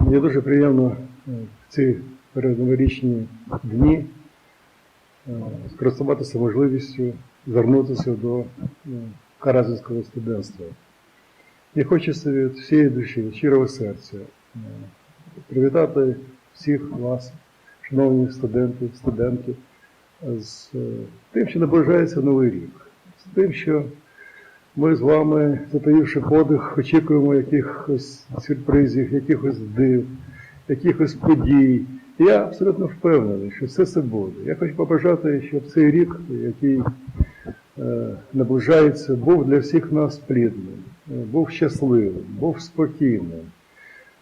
Мені дуже приємно е, в ці передноворічні дні е, скористуватися можливістю звернутися до е, Каразинського студентства. І хочеться від всієї душі, щирого серця е, привітати всіх вас, шановні студенти, студентки, з е, тим, що наближається новий рік, з тим, що ми з вами, затаївши подих, очікуємо якихось сюрпризів, якихось див, якихось подій. Я абсолютно впевнений, що все це буде. Я хочу побажати, щоб цей рік, який е, наближається, був для всіх нас плідним, е, був щасливим, був спокійним.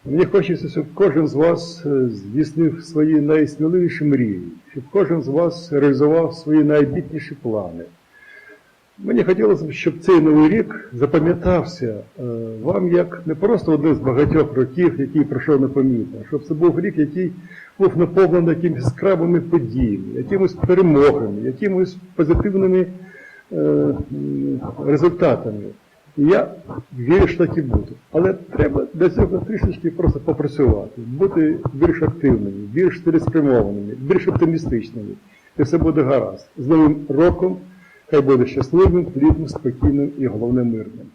Мені хочеться, щоб кожен з вас е, здійснив свої найсміливіші мрії, щоб кожен з вас реалізував свої найбітніші плани. Мені хотілося б, щоб цей новий рік запам'ятався е, вам як не просто один з багатьох років, який пройшов непомітно, щоб це був рік, який був наповнений якимись яскравими подіями, якимись перемогами, якимись позитивними е, результатами. І я вірю, що так і буде. Але треба для цього трішечки просто попрацювати, бути більш активними, більш цілеспрямованими, більш оптимістичними. І все буде гаразд. З Новим роком! Хай буде щасливим, плідним, спокійним і головне мирним.